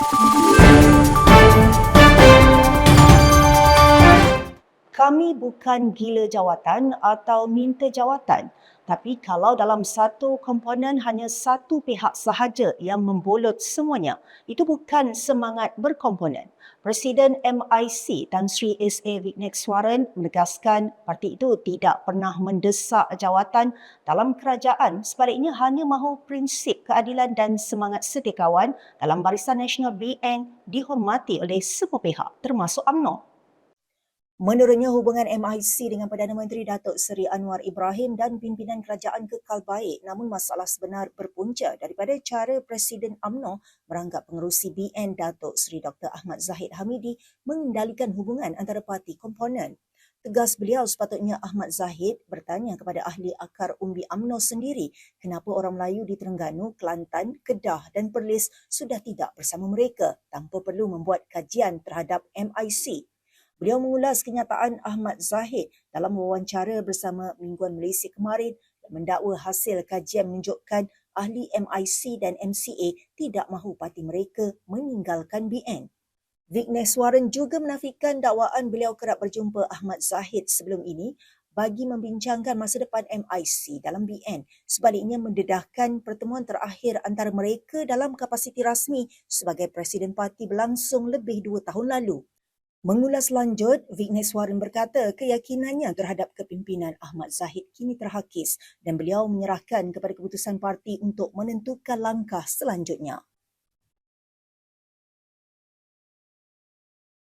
Thank you. Kami bukan gila jawatan atau minta jawatan. Tapi kalau dalam satu komponen hanya satu pihak sahaja yang membolot semuanya, itu bukan semangat berkomponen. Presiden MIC Tan Sri SA Vigneswaran menegaskan parti itu tidak pernah mendesak jawatan dalam kerajaan sebaliknya hanya mahu prinsip keadilan dan semangat setiakawan dalam Barisan Nasional BN dihormati oleh semua pihak termasuk UMNO. Menurutnya, hubungan MIC dengan Perdana Menteri Datuk Seri Anwar Ibrahim dan pimpinan kerajaan kekal baik namun masalah sebenar berpunca daripada cara Presiden AMNO meranggap pengerusi BN Datuk Seri Dr. Ahmad Zahid Hamidi mengendalikan hubungan antara parti komponen. Tegas beliau sepatutnya Ahmad Zahid bertanya kepada ahli akar umbi AMNO sendiri kenapa orang Melayu di Terengganu, Kelantan, Kedah dan Perlis sudah tidak bersama mereka tanpa perlu membuat kajian terhadap MIC. Beliau mengulas kenyataan Ahmad Zahid dalam wawancara bersama Mingguan Malaysia kemarin dan mendakwa hasil kajian menunjukkan ahli MIC dan MCA tidak mahu parti mereka meninggalkan BN. Vignesh Warren juga menafikan dakwaan beliau kerap berjumpa Ahmad Zahid sebelum ini bagi membincangkan masa depan MIC dalam BN. Sebaliknya mendedahkan pertemuan terakhir antara mereka dalam kapasiti rasmi sebagai Presiden Parti berlangsung lebih dua tahun lalu. Mengulas lanjut, Vignesh Warren berkata keyakinannya terhadap kepimpinan Ahmad Zahid kini terhakis dan beliau menyerahkan kepada keputusan parti untuk menentukan langkah selanjutnya.